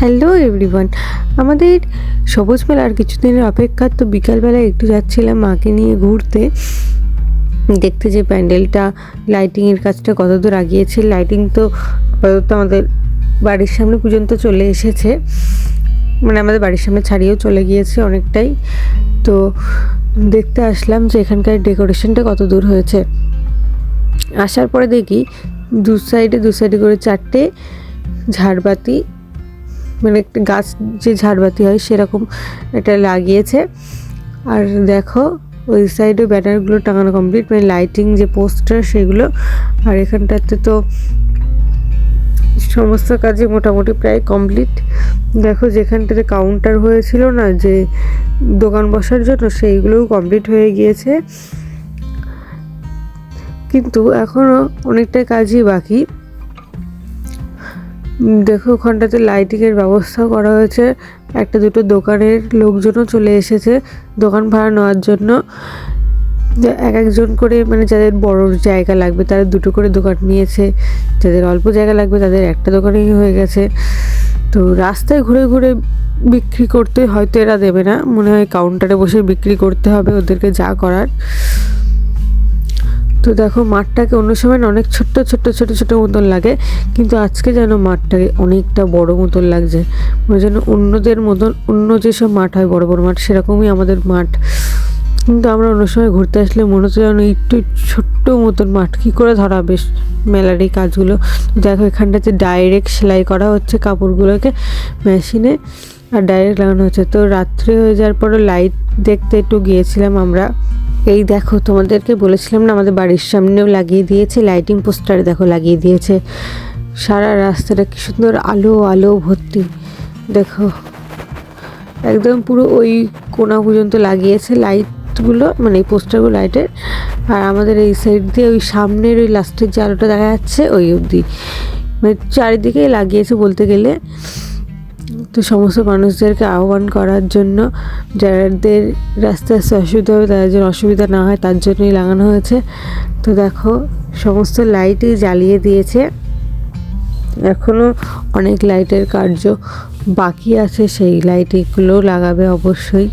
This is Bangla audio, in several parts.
হ্যালো এভরিওয়ান আমাদের সবুজ মেলার কিছুদিনের অপেক্ষা তো বিকালবেলা একটু যাচ্ছিলাম মাকে নিয়ে ঘুরতে। দেখতে যে প্যান্ডেলটা লাইটিংয়ের কাজটা কত দূর আগিয়েছে। লাইটিং তো আপাতত আমাদের বাড়ির সামনে পর্যন্ত চলে এসেছে। মানে আমাদের বাড়ির সামনে ছাড়িয়েও চলে গিয়েছে অনেকটাই। তো দেখতে আসলাম যে এখানকার ডেকোরেশনটা কত দূর হয়েছে। আসার পরে দেখি দু সাইডে দু সাইডে করে চারটে ঝাড়বাতি মানে একটা গাছ যে ঝাড়বাতি হয় সেরকম এটা লাগিয়েছে। আর দেখো, ওই সাইডে ব্যানারগুলো টাঙানো কমপ্লিট মানে লাইটিং যে পোস্টার সেগুলো। আর এখানটাতে তো সমস্ত কাজে মোটামুটি প্রায় কমপ্লিট দেখো, যেখানটাতে কাউন্টার হয়েছিল না, যে দোকান বসার জন্য, সেইগুলোও কমপ্লিট হয়ে গিয়েছে। কিন্তু এখনও অনেকটা কাজই বাকি। দেখো, ওখানটাতে লাইটিংয়ের ব্যবস্থাও করা হয়েছে। একটা দুটো দোকানের লোকজনও চলে এসেছে দোকান ভাড়া নেওয়ার জন্য। এক একজন করে মানে যাদের বড় জায়গা লাগবে, তারা দুটো করে দোকান নিয়েছে। যাদের অল্প জায়গা লাগবে, তাদের একটা দোকানেই হয়ে গেছে। তো রাস্তায় ঘুরে ঘুরে বিক্রি করতে হয়তো এরা দেবে না। মনে হয় কাউন্টারে বসে বিক্রি করতে হবে ওদেরকে যা করার। তো দেখো, মাঠটাকে অন্য সময় অনেক ছোট্ট ছোট্ট ছোট ছোট মতন লাগে, কিন্তু আজকে যেন মাঠটাকে অনেকটা বড় মতন লাগছে। মানে যেন অন্যদের মতন, অন্য যেসব মাঠ হয়, বড় বড় মাঠ, সেরকমই আমাদের মাঠ। কিন্তু আমরা অন্য সময় ঘুরতে আসলে মনে হচ্ছে যেন একটু ছোট্ট মতন মাঠ। কী করে ধরা বেশ মেলার এই কাজগুলো? দেখো এখানটাতে ডাইরেক্ট সেলাই করা হচ্ছে কাপড়গুলোকে মেশিনে, আর ডাইরেক্ট লাগানো হচ্ছে। তো রাত্রে হয়ে যাওয়ার পরে লাইট দেখতে একটু গিয়েছিলাম আমরা। এই দেখো, তোমাদেরকে বলেছিলাম না, আমাদের বাড়ির সামনেও লাগিয়ে দিয়েছে লাইটিং পোস্টারে দেখো লাগিয়ে দিয়েছে। সারা রাস্তাটা কি সুন্দর আলো আলো ভর্তি। দেখো, একদম পুরো ওই কোনা পর্যন্ত লাগিয়েছে লাইটগুলো মানে এই পোস্টারগুলো লাইটের আর আমাদের এই সাইড দিয়ে ওই সামনের ওই লাস্টের যে আলোটা দেখা যাচ্ছে, ওই অবধি। মানে চারিদিকেই লাগিয়েছে বলতে গেলে। তো সমস্ত মানুষদেরকে আহ্বান করার জন্য যাদের রাস্তায় আসতে অসুবিধা হবে, তাদের যেন অসুবিধা না হয়, তার জন্যই লাগানো হয়েছে। তো দেখো, সমস্ত লাইটই জ্বালিয়ে দিয়েছে। এখনও অনেক লাইটের কার্য বাকি আছে, সেই লাইটগুলো লাগাবে অবশ্যই।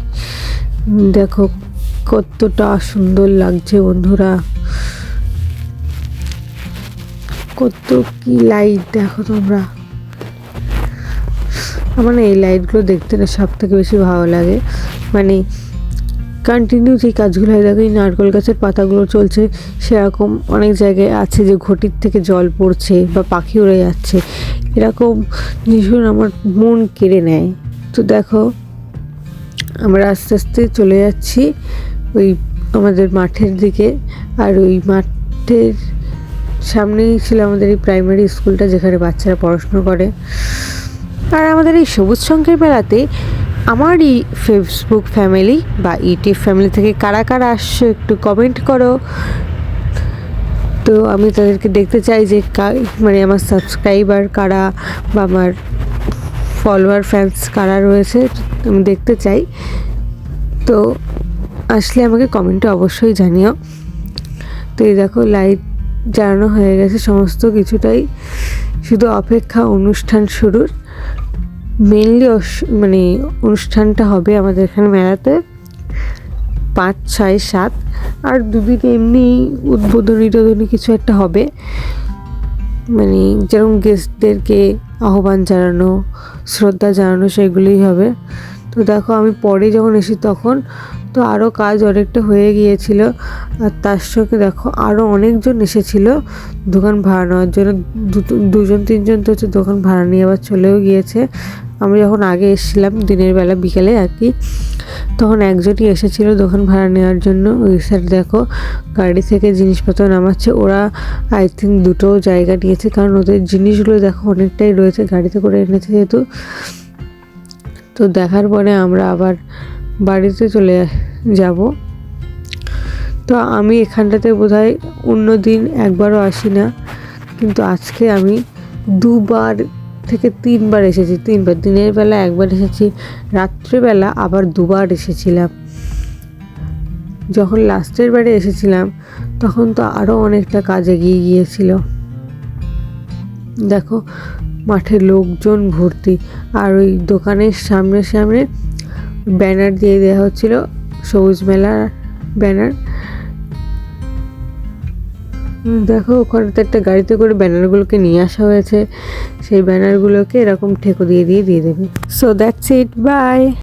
দেখো, কতটা সুন্দর লাগছে বন্ধুরা। কত কি লাইট, দেখো তোমরা। আমার এই লাইটগুলো দেখতে না সব থেকে বেশি ভালো লাগে। মানে কন্টিনিউ যে কাজগুলো হয়, দেখো এই নারকেল গাছের পাতাগুলো চলছে, সেরকম অনেক জায়গায় আছে যে ঘটির থেকে জল পড়ছে বা পাখি উড়ে যাচ্ছে। এরকম ভীষণ আমার মন কেড়ে নেয়। তো দেখো, আমরা আস্তে আস্তে চলে যাচ্ছি ওই আমাদের মাঠের দিকে। আর ওই মাঠের সামনেই ছিল আমাদের এই প্রাইমারি স্কুলটা যেখানে বাচ্চারা পড়াশুনো করে। আর আমাদের এই সবুজ সংখ্যের বেলাতে আমারই ফেসবুক ফ্যামিলি বা ইউটিউব ফ্যামিলি থেকে কারা কারা আসছো একটু কমেন্ট করো। তো আমি তাদেরকে দেখতে চাই যে মানে আমার সাবস্ক্রাইবার কারা বা আমার ফলোয়ার ফ্যান্স কারা রয়েছে, আমি দেখতে চাই। তো আসলে আমাকে কমেন্টে অবশ্যই জানিও। তো এই দেখো লাইট জ্বালানো হয়ে গেছে সমস্ত কিছুটাই। শুধু অপেক্ষা অনুষ্ঠান শুরুর। মেনলি মানে অনুষ্ঠানটা হবে আমাদের এখানে মেলাতে পাঁচ, ছয়, সাত। আর দুদিন এমনি উদ্বোধনী টোধনী কিছু একটা হবে। মানে যেরকম গেস্টদেরকে আহ্বান জানানো, শ্রদ্ধা জানানো, সেগুলোই হবে। তো দেখো আমি পরে যখন এসি তখন তো আরও কাজ অনেকটা হয়ে গিয়েছিল। আর তার সঙ্গে দেখো আরও অনেকজন এসেছিল দোকান ভাড়া নেওয়ার জন্য। দুজন, তিনজন তো হচ্ছে দোকান ভাড়া নিয়ে আবার চলেও গিয়েছে। আমি যখন আগে এসেছিলাম দিনের বেলা বিকেলে আর কি, তখন একজনই এসেছিল দোকান ভাড়া নেওয়ার জন্য। ওই স্যার দেখো গাড়ি থেকে জিনিসপত্র নামাচ্ছে। ওরা আই থিঙ্ক দুটো জায়গা নিয়েছে কারণ ওদের জিনিসগুলো দেখো অনেকটাই রয়েছে। গাড়িতে করে এনেছে যেহেতু। তো দেখার পরে আমরা আবার বাড়িতে চলে যাব। তো আমি এখানটাতে বোধহয় অন্য দিন একবারও আসি না। কিন্তু আজকে আমি দুবার থেকে তিনবার এসেছি, তিনবার। দিনের বেলা একবার এসেছি, রাত্রেবেলা আবার দুবার এসেছিলাম। যখন লাস্টের বারে এসেছিলাম, তখন তো আরও অনেকটা কাজ এগিয়ে গিয়েছিল। দেখো, মাঠে লোকজন ভর্তি, আর ওই দোকানের সামনে সামনে ব্যানার দিয়ে দেওয়া হচ্ছিল সবুজ মেলার ব্যানার। দেখো ওখানে তো একটা গাড়িতে করে ব্যানারগুলোকে নিয়ে আসা হয়েছে। সেই ব্যানারগুলোকে এরকম ঠেকো দিয়ে দিয়ে দিয়ে দেবে। So that's it by